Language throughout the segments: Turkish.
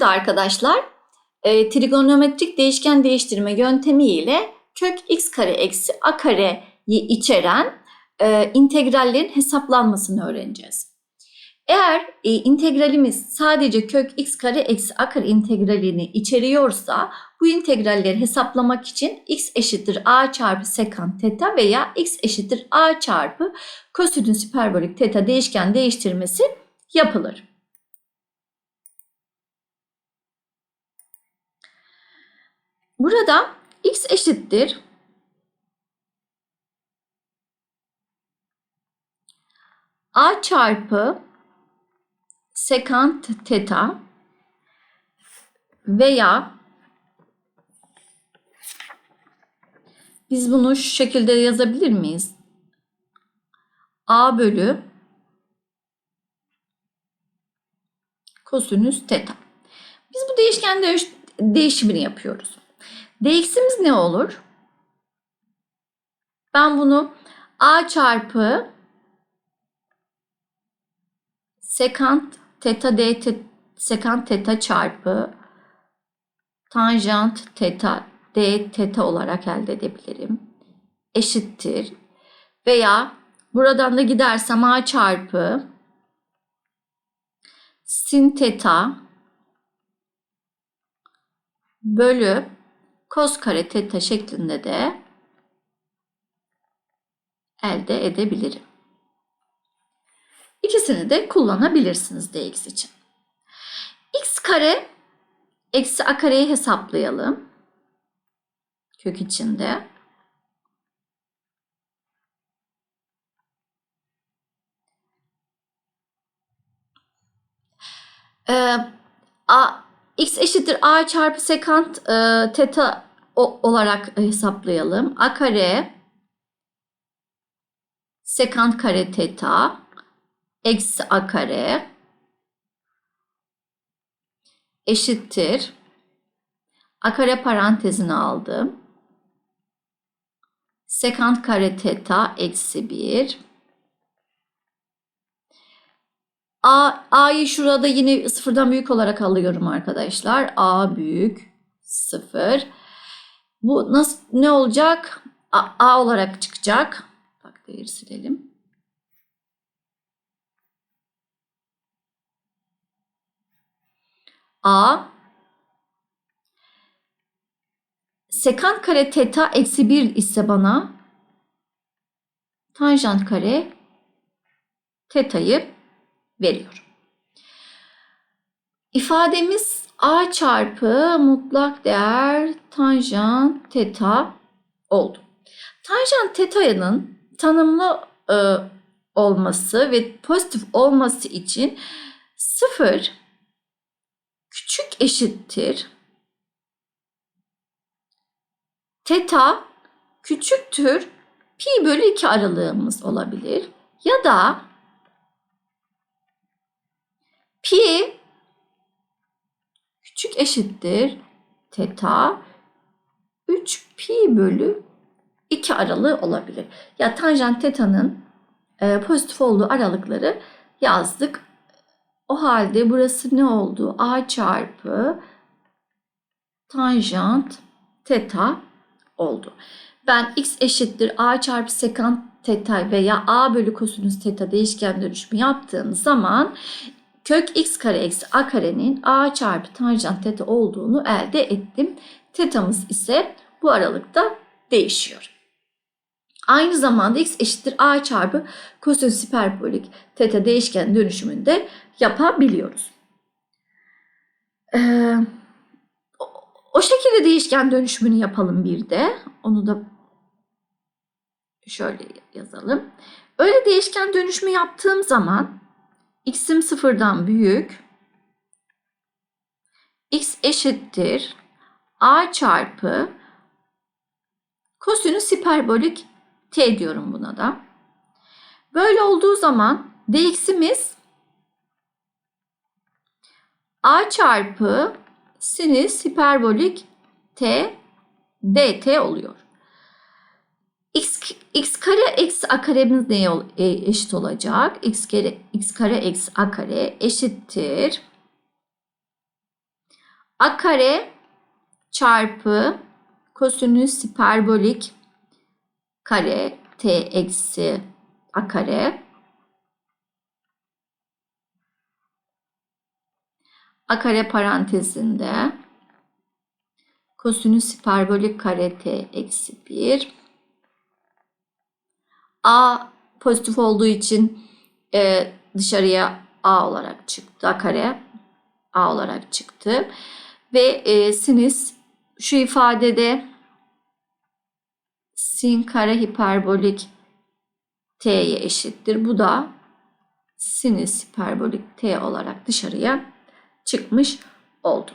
da arkadaşlar e, trigonometrik değişken değiştirme yöntemiyle kök x kare eksi a kareyi içeren e, integrallerin hesaplanmasını öğreneceğiz. Eğer e, integralimiz sadece kök x kare eksi a kare integralini içeriyorsa bu integralleri hesaplamak için x eşittir a çarpı sekant teta veya x eşittir a çarpı kosinüs hiperbolik teta değişken değiştirmesi yapılır. Burada x eşittir a çarpı sekant teta veya biz bunu şu şekilde yazabilir miyiz? a bölü kosinüs teta. Biz bu değişken değiş değişimini yapıyoruz. Dx'imiz ne olur? Ben bunu a çarpı sekant teta d te, sekant teta çarpı tanjant teta d teta olarak elde edebilirim. Eşittir. Veya buradan da gidersem a çarpı sin teta bölü kos kare teta şeklinde de elde edebilirim. İkisini de kullanabilirsiniz dx için. x kare eksi a kareyi hesaplayalım. Kök içinde. Ee, a, x eşittir a çarpı sekant e, teta o, olarak hesaplayalım. a kare sekant kare teta eksi a kare eşittir. A kare parantezini aldım. Sekant kare teta eksi 1. A, A'yı şurada yine sıfırdan büyük olarak alıyorum arkadaşlar. A büyük 0. Bu nasıl ne olacak? A, A olarak çıkacak. Bak değeri silelim. A sekant kare teta eksi 1 ise bana tanjant kare teta'yı veriyor. İfademiz a çarpı mutlak değer tanjant teta oldu. Tanjant teta'nın tanımlı e, olması ve pozitif olması için 0 küçük eşittir teta küçüktür pi bölü 2 aralığımız olabilir. Ya da pi küçük eşittir teta 3 pi bölü 2 aralığı olabilir. Ya tanjant teta'nın e, pozitif olduğu aralıkları yazdık. O halde burası ne oldu? A çarpı tanjant teta oldu. Ben x eşittir a çarpı sekant teta veya a bölü kosinüs teta değişken dönüşümü yaptığım zaman kök x kare eksi a karenin a çarpı tanjant teta olduğunu elde ettim. Tetamız ise bu aralıkta değişiyor. Aynı zamanda x eşittir a çarpı kosinüs hiperbolik teta değişken dönüşümünde yapabiliyoruz. Ee, o şekilde değişken dönüşümünü yapalım bir de. Onu da şöyle yazalım. Öyle değişken dönüşümü yaptığım zaman x'im sıfırdan büyük x eşittir a çarpı kosinüs hiperbolik t diyorum buna da. Böyle olduğu zaman dx'imiz a çarpı sinüs hiperbolik t dt oluyor. X, x kare eksi a karemiz neye e, eşit olacak? x kare, x kare eksi a kare eşittir. a kare çarpı kosinüs hiperbolik kare t eksi a kare a kare parantezinde kosinüs hiperbolik kare t eksi 1 a pozitif olduğu için e, dışarıya a olarak çıktı a kare a olarak çıktı ve e, sinüs şu ifadede sin kare hiperbolik t'ye eşittir. Bu da sinüs hiperbolik t olarak dışarıya çıkmış oldu.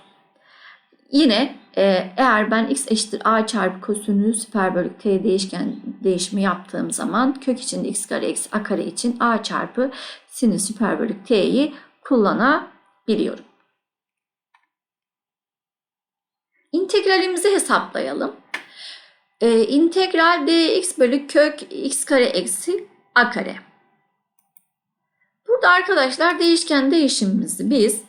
Yine eğer ben x eşittir a çarpı kosinüs hiperbolik t değişken değişimi yaptığım zaman kök içinde x kare eksi a kare için a çarpı sinüs hiperbolik t'yi kullanabiliyorum. İntegralimizi hesaplayalım. Ee, integral dx bölü kök x kare eksi a kare. Burada arkadaşlar değişken değişimimizi biz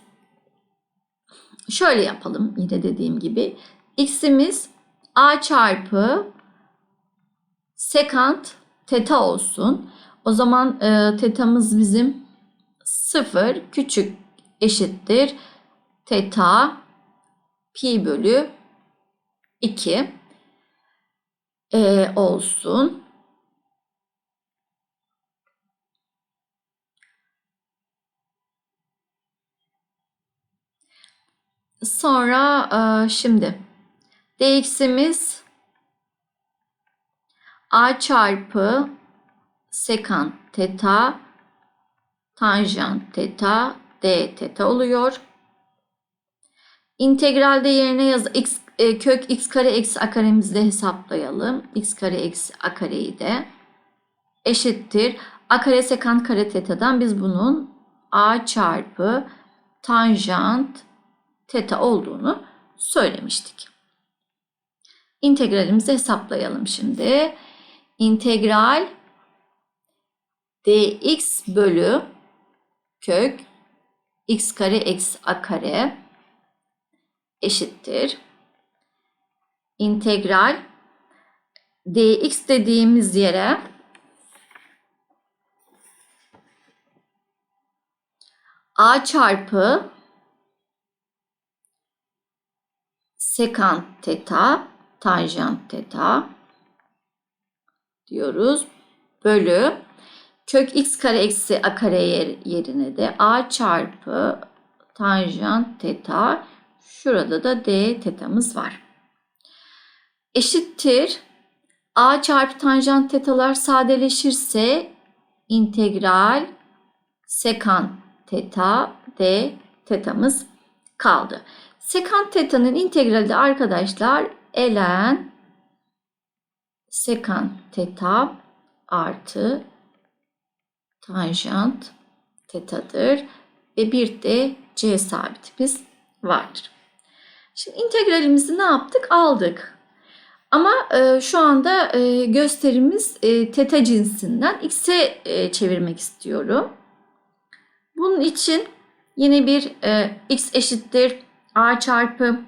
şöyle yapalım yine dediğim gibi. x'imiz a çarpı sekant teta olsun. O zaman e, tetamız bizim 0 küçük eşittir teta pi bölü 2 e, olsun. Sonra e, şimdi dx'imiz a çarpı sekant teta tanjant teta d teta oluyor. İntegralde yerine yaz x e, kök x kare eksi a karemizi de hesaplayalım. x kare eksi a kareyi de eşittir. a kare sekant kare tetadan biz bunun a çarpı tanjant teta olduğunu söylemiştik. İntegralimizi hesaplayalım şimdi. İntegral dx bölü kök x kare eksi a kare eşittir. İntegral dx dediğimiz yere a çarpı sekant teta tanjant teta diyoruz. Bölü kök x kare eksi a kare yerine de a çarpı tanjant teta şurada da d tetamız var. Eşittir a çarpı tanjant tetalar sadeleşirse integral sekant teta d tetamız kaldı. Sekant teta'nın integrali arkadaşlar ln sekant teta artı tanjant tetadır ve bir de c sabitimiz vardır. Şimdi integralimizi ne yaptık? Aldık. Ama e, şu anda e, gösterimiz e, teta cinsinden x'e e, çevirmek istiyorum. Bunun için yine bir e, x eşittir a çarpı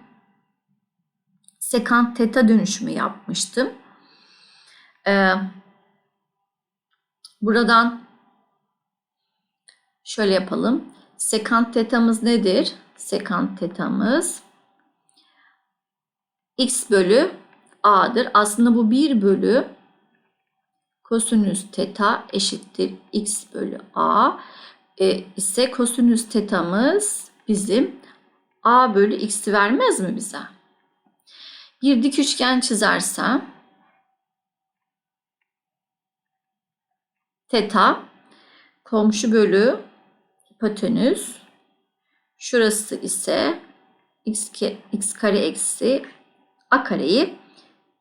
sekant teta dönüşümü yapmıştım. Ee, buradan şöyle yapalım. Sekant tetamız nedir? Sekant tetamız x bölü a'dır. Aslında bu 1 bölü kosinüs teta eşittir x bölü a e, ise kosinüs tetamız bizim a bölü x'i vermez mi bize? Bir dik üçgen çizersem teta komşu bölü hipotenüs şurası ise x, x kare eksi a kareyi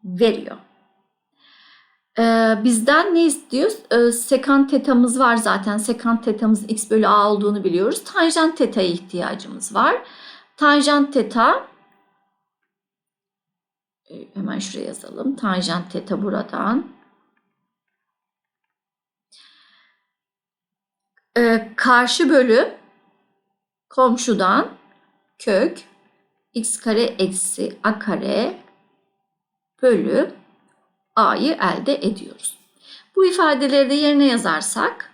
veriyor. Ee, bizden ne istiyor? Ee, sekant tetamız var zaten. Sekant tetamız x bölü a olduğunu biliyoruz. Tanjant teta'ya ihtiyacımız var. Tanjant teta e, hemen şuraya yazalım. Tanjant teta buradan. Ee, karşı bölü komşudan kök x kare eksi a kare bölü a'yı elde ediyoruz. Bu ifadeleri de yerine yazarsak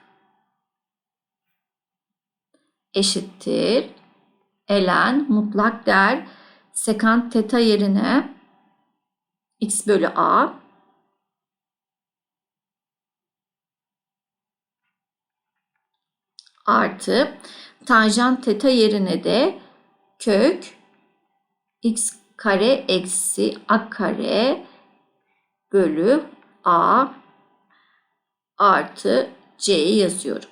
eşittir ln mutlak değer sekant teta yerine x bölü a artı tanjant teta yerine de kök x kare eksi a kare bölü a artı c'yi yazıyorum.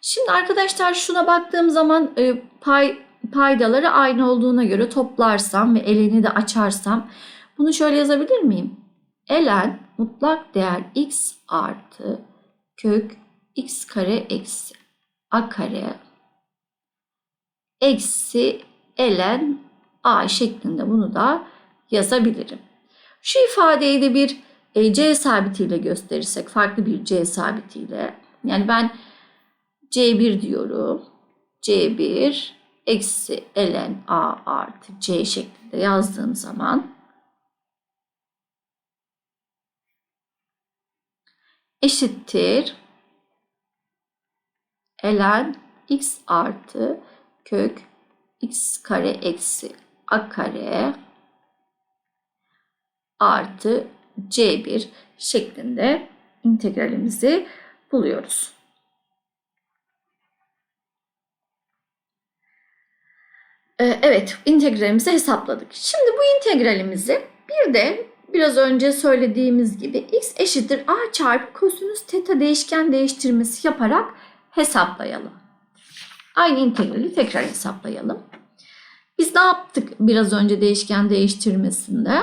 Şimdi arkadaşlar şuna baktığım zaman e, pay paydaları aynı olduğuna göre toplarsam ve eleni de açarsam bunu şöyle yazabilir miyim? Elen mutlak değer x artı kök x kare eksi a kare eksi ln a şeklinde bunu da yazabilirim. Şu ifadeyi de bir e, c sabitiyle gösterirsek farklı bir c sabitiyle yani ben c1 diyorum. c1 eksi ln a artı c şeklinde yazdığım zaman eşittir ln x artı kök x kare eksi a kare artı c1 şeklinde integralimizi buluyoruz. Evet, integralimizi hesapladık. Şimdi bu integralimizi bir de biraz önce söylediğimiz gibi x eşittir a çarpı kosinüs teta değişken değiştirmesi yaparak hesaplayalım. Aynı integrali tekrar hesaplayalım. Biz ne yaptık biraz önce değişken değiştirmesinde?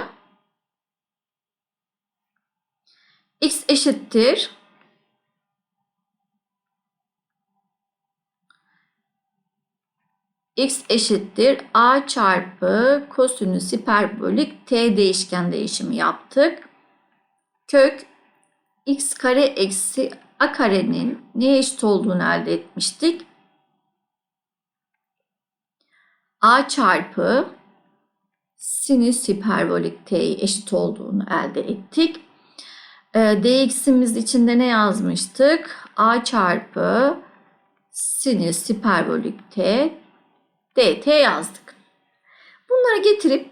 x eşittir x eşittir a çarpı kosinüs hiperbolik t değişken değişimi yaptık. Kök x kare eksi a karenin neye eşit olduğunu elde etmiştik. a çarpı sinüs hiperbolik t'ye eşit olduğunu elde ettik. Ee, dx'imiz içinde ne yazmıştık? a çarpı sinüs hiperbolik t dt yazdık. Bunları getirip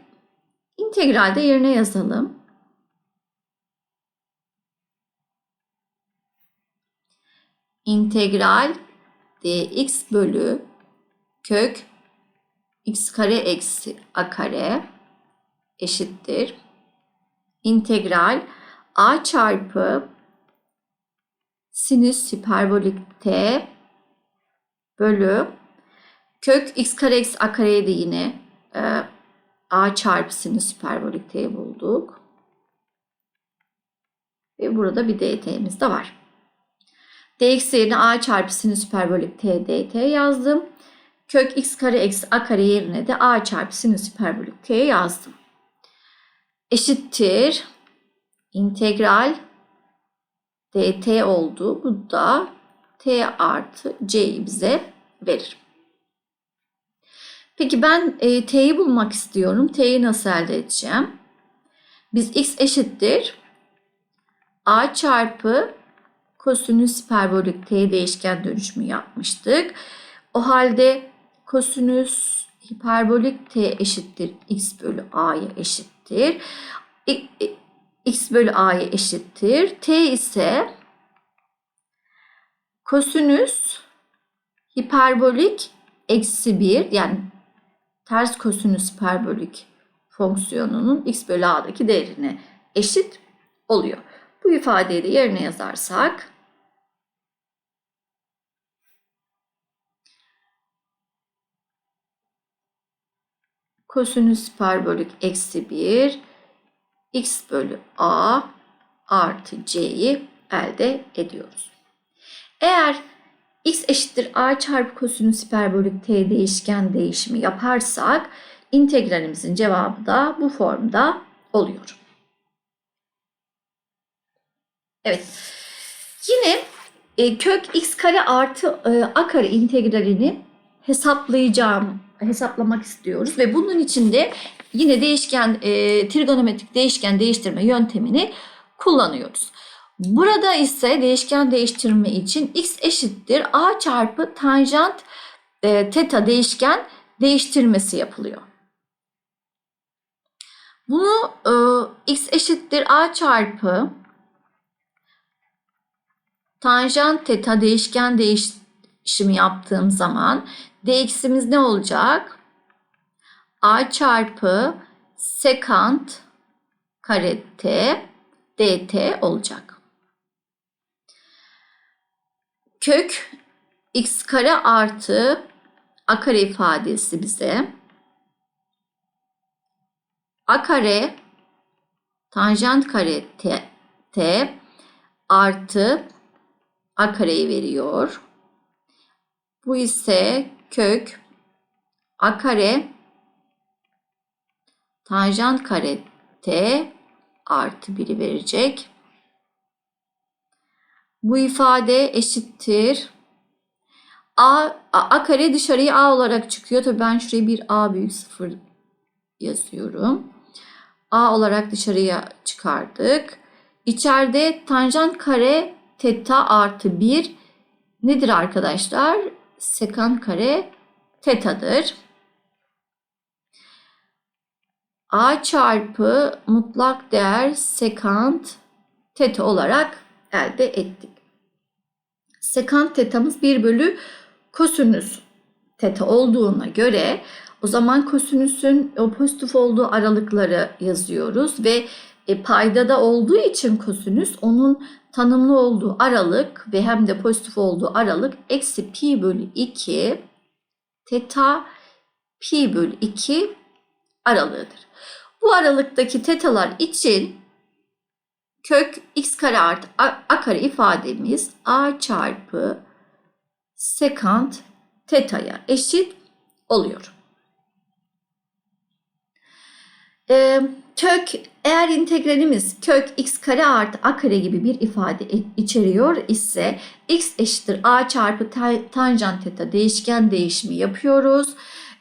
integralde yerine yazalım. İntegral dx bölü kök x kare eksi a kare eşittir. İntegral a çarpı sinüs hiperbolik t bölü kök x kare eksi a kareye de yine e, a çarpı sinüs hiperbolik t bulduk. Ve burada bir dt'miz de var. dx yerine a çarpı sinüs hiperbolik t dt yazdım. Kök x kare eksi a kare yerine de a çarpı sinüs hiperbolik t yazdım. Eşittir integral dt oldu. Bu da t artı c'yi bize verir. Peki ben e, t'yi bulmak istiyorum. T'yi nasıl elde edeceğim? Biz x eşittir a çarpı kosinüs hiperbolik t değişken dönüşümü yapmıştık. O halde kosinüs hiperbolik t eşittir x bölü a'ya eşittir. x bölü a'ya eşittir. t ise kosinüs hiperbolik eksi 1 yani ters kosinüs hiperbolik fonksiyonunun x bölü a'daki değerine eşit oluyor. Bu ifadeyi de yerine yazarsak kosinüs hiperbolik eksi 1 x bölü a artı c'yi elde ediyoruz. Eğer x eşittir a çarpı kosinüs hiperbolik t değişken değişimi yaparsak integralimizin cevabı da bu formda oluyor. Evet. Yine e, kök x kare artı e, a kare integralini hesaplayacağım hesaplamak istiyoruz ve bunun için de yine değişken e, trigonometrik değişken değiştirme yöntemini kullanıyoruz. Burada ise değişken değiştirme için x eşittir a çarpı tanjant e, teta değişken değiştirmesi yapılıyor. Bunu e, x eşittir a çarpı tanjant teta değişken değişimi yaptığım zaman dx'imiz ne olacak? a çarpı sekant kare t dt olacak. Kök x kare artı a kare ifadesi bize a kare tanjant kare t, t artı a kareyi veriyor. Bu ise kök a kare tanjant kare t artı 1'i verecek. Bu ifade eşittir. A, a, kare dışarıya a olarak çıkıyor. Tabii ben şuraya bir a büyük sıfır yazıyorum. a olarak dışarıya çıkardık. İçeride tanjant kare teta artı 1 nedir arkadaşlar? Sekant kare tetadır. A çarpı mutlak değer sekant teta olarak elde ettik. Sekant tetamız 1 bölü kosinüs teta olduğuna göre o zaman kosinüsün o pozitif olduğu aralıkları yazıyoruz ve e, paydada olduğu için kosinüs onun tanımlı olduğu aralık ve hem de pozitif olduğu aralık eksi pi bölü 2 teta pi bölü 2 aralığıdır. Bu aralıktaki tetalar için kök x kare artı a, a kare ifademiz a çarpı sekant teta'ya eşit oluyor. Ee, kök eğer integralimiz kök x kare artı a kare gibi bir ifade içeriyor ise x eşittir a çarpı tanjant teta değişken değişimi yapıyoruz.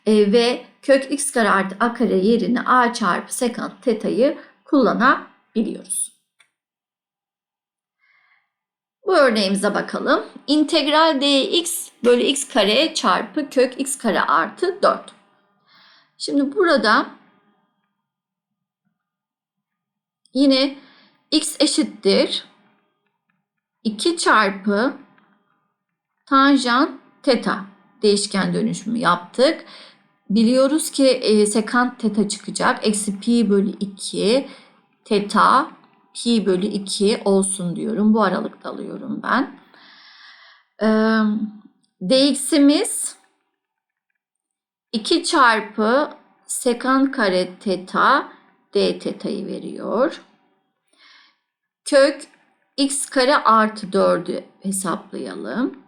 Ee, ve kök x kare artı a kare yerine a çarpı sekant teta'yı kullanabiliyoruz. Bu örneğimize bakalım. İntegral dx bölü x kare çarpı kök x kare artı 4. Şimdi burada yine x eşittir 2 çarpı tanjant teta değişken dönüşümü yaptık. Biliyoruz ki e, sekant teta çıkacak. Eksi pi bölü 2 teta pi bölü 2 olsun diyorum. Bu aralıkta alıyorum ben. E, dx'imiz 2 çarpı sekant kare teta d teta'yı veriyor. Kök x kare artı 4'ü hesaplayalım.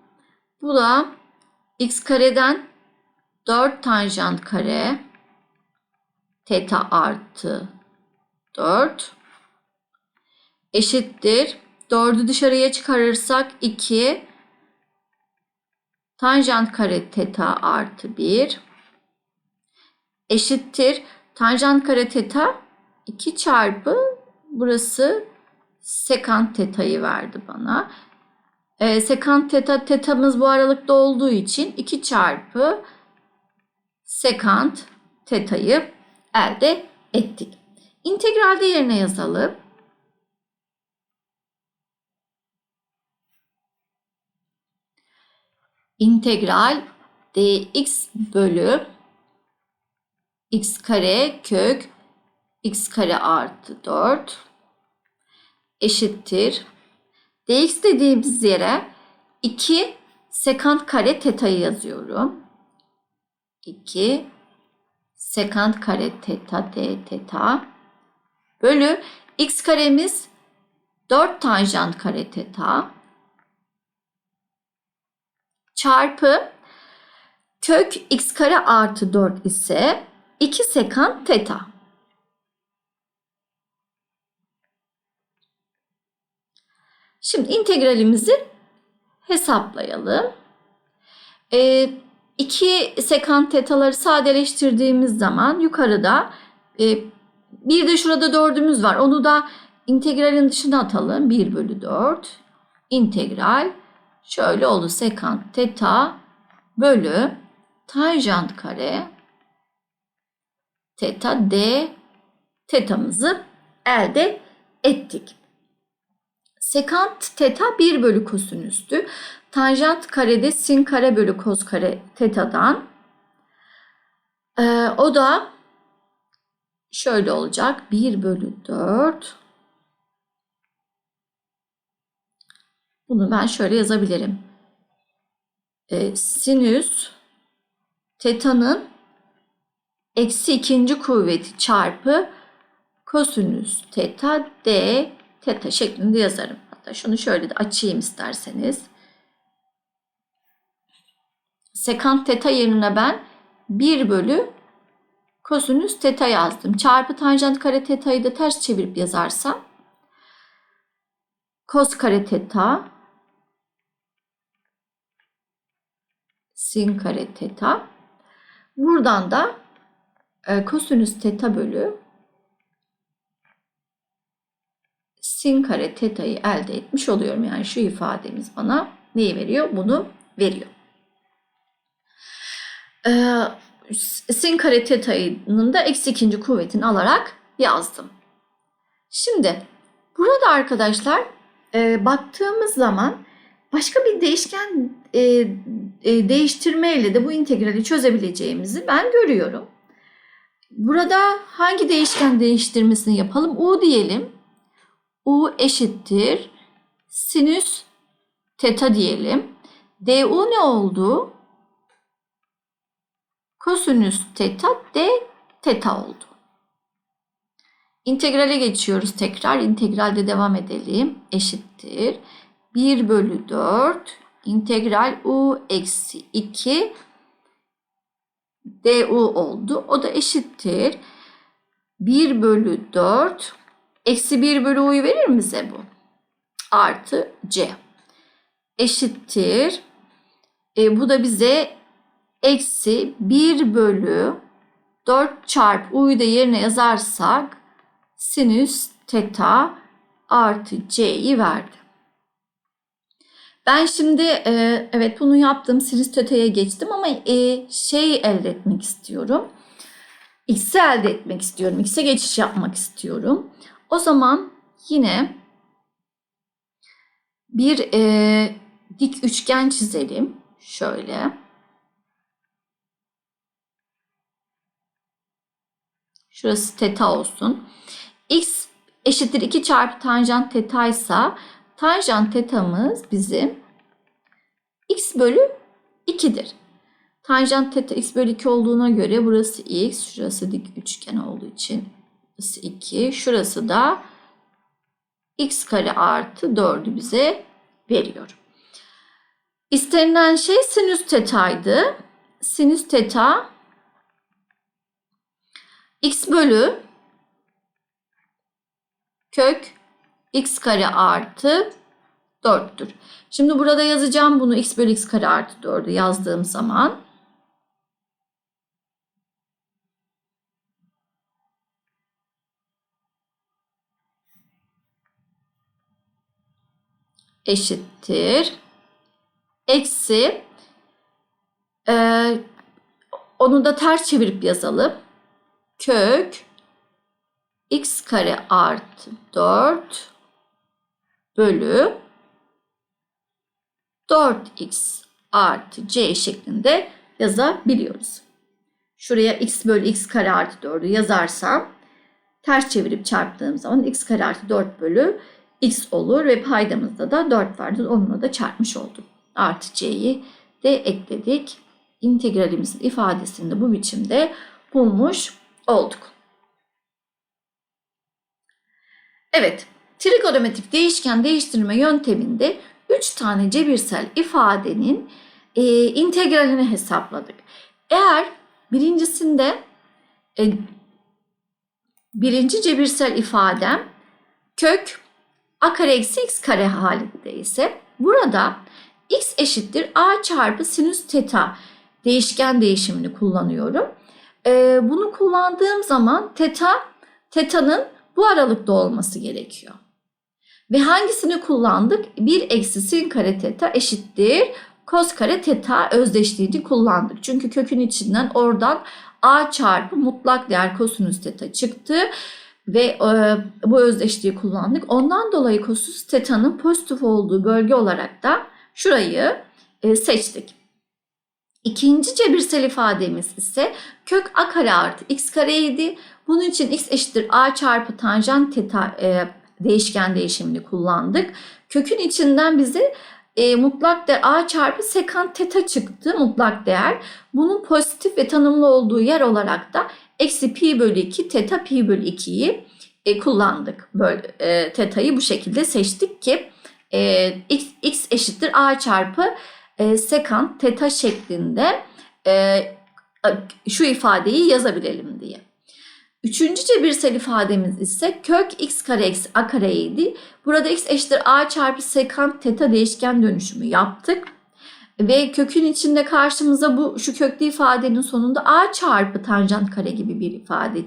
Bu da x kareden 4 tanjant kare teta artı 4 eşittir. 4'ü dışarıya çıkarırsak 2 tanjant kare teta artı 1 eşittir. Tanjant kare teta 2 çarpı burası sekant teta'yı verdi bana. E, sekant teta tetamız bu aralıkta olduğu için 2 çarpı sekant teta'yı elde ettik. İntegralde yerine yazalım. İntegral dx bölü x kare kök x kare artı 4 eşittir. dx dediğimiz yere 2 sekant kare teta'yı yazıyorum. 2 sekant kare teta d teta bölü x karemiz 4 tanjant kare teta çarpı kök x kare artı 4 ise 2 sekant teta. Şimdi integralimizi hesaplayalım. Ee, iki sekant tetaları sadeleştirdiğimiz zaman yukarıda e, bir de şurada dördümüz var. Onu da integralin dışına atalım. 1 bölü 4 integral şöyle oldu. Sekant teta bölü tanjant kare teta d tetamızı elde ettik. Sekant teta 1 bölü kosinüstü. Tanjant karede sin kare bölü kos kare tetadan. Ee, o da şöyle olacak. 1 bölü 4. Bunu ben şöyle yazabilirim. Ee, sinüs teta'nın eksi ikinci kuvveti çarpı kosinüs teta d teta şeklinde yazarım. Hatta şunu şöyle de açayım isterseniz. Sekant teta yerine ben 1 bölü kosinüs teta yazdım. Çarpı tanjant kare teta'yı da ters çevirip yazarsam kos kare teta sin kare teta buradan da e, kosinüs teta bölü sin kare teta'yı elde etmiş oluyorum. Yani şu ifademiz bana neyi veriyor? Bunu veriyor. Ee, sin kare teta'nın da eksi ikinci kuvvetini alarak yazdım. Şimdi burada arkadaşlar e, baktığımız zaman başka bir değişken e, e, değiştirmeyle de bu integrali çözebileceğimizi ben görüyorum. Burada hangi değişken değiştirmesini yapalım? U diyelim. U eşittir sinüs teta diyelim. DU ne oldu? Kosinüs teta d teta oldu. İntegrale geçiyoruz tekrar. İntegralde devam edelim. Eşittir. 1 bölü 4 integral u eksi 2 du oldu. O da eşittir. 1 bölü 4 eksi 1 bölü u'yu verir mi bize bu? Artı c. Eşittir. E, bu da bize eksi 1 bölü 4 çarpı u'yu da yerine yazarsak sinüs teta artı c'yi verdi. Ben şimdi e, evet bunu yaptım sinüs teta'ya geçtim ama e, şey elde etmek istiyorum. X'i elde etmek istiyorum. X'e geçiş yapmak istiyorum. O zaman yine bir e, dik üçgen çizelim. Şöyle. Şurası teta olsun. X eşittir 2 çarpı tanjant teta ise tanjant tetamız bizim x bölü 2'dir. Tanjant teta x bölü 2 olduğuna göre burası x, şurası dik üçgen olduğu için burası 2, şurası da x kare artı 4'ü bize veriyor. İstenilen şey sinüs tetaydı. Sinüs teta x bölü kök x kare artı 4'tür. Şimdi burada yazacağım bunu x bölü x kare artı 4'ü yazdığım zaman eşittir. Eksi e, onu da ters çevirip yazalım. Kök x kare artı 4 bölü 4x artı c şeklinde yazabiliyoruz. Şuraya x bölü x kare artı 4'ü yazarsam ters çevirip çarptığım zaman x kare artı 4 bölü x olur ve paydamızda da 4 vardı. Onunla da çarpmış oldum. Artı c'yi de ekledik. İntegralimizin ifadesini de bu biçimde bulmuş olduk. Evet, trigonometrik değişken değiştirme yönteminde 3 tane cebirsel ifadenin e, integralini hesapladık. Eğer birincisinde e, birinci cebirsel ifadem kök a kare eksi x kare halinde ise burada x eşittir a çarpı sinüs teta değişken değişimini kullanıyorum. Ee, bunu kullandığım zaman teta, teta'nın bu aralıkta olması gerekiyor. Ve hangisini kullandık? 1 eksi sin kare teta eşittir kos kare teta özdeşliğini kullandık. Çünkü kökün içinden oradan a çarpı mutlak değer kosinüs teta çıktı ve e, bu özdeşliği kullandık. Ondan dolayı kosinüs teta'nın pozitif olduğu bölge olarak da şurayı e, seçtik. İkinci cebirsel ifademiz ise kök a kare artı x kareydi. Bunun için x eşittir a çarpı tanjant teta e, değişken değişimini kullandık. Kökün içinden bize e, mutlak değer a çarpı sekant teta çıktı mutlak değer. Bunun pozitif ve tanımlı olduğu yer olarak da eksi pi bölü 2 teta pi bölü 2'yi e, kullandık. Böyle e, teta'yı bu şekilde seçtik ki e, x, x eşittir a çarpı e, sekant teta şeklinde e, şu ifadeyi yazabilelim diye. Üçüncü cebirsel ifademiz ise kök x kare eksi a kareydi. Burada x eşittir a çarpı sekant teta değişken dönüşümü yaptık. Ve kökün içinde karşımıza bu şu köklü ifadenin sonunda a çarpı tanjant kare gibi bir ifade.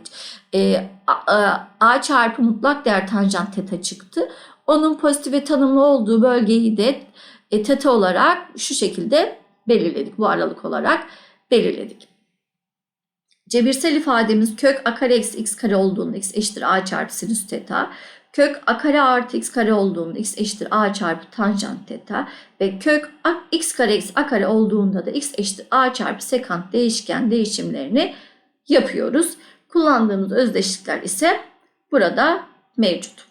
E, a, a, a çarpı mutlak değer tanjant teta çıktı. Onun pozitif ve tanımlı olduğu bölgeyi de e, teta olarak şu şekilde belirledik. Bu aralık olarak belirledik. Cebirsel ifademiz kök a kare eksi x kare olduğunda x eşittir a çarpı sinüs teta. Kök a kare artı x kare olduğunda x eşittir a çarpı tanjant teta. Ve kök a, x kare eksi a kare olduğunda da x eşittir a çarpı sekant değişken değişimlerini yapıyoruz. Kullandığımız özdeşlikler ise burada mevcut.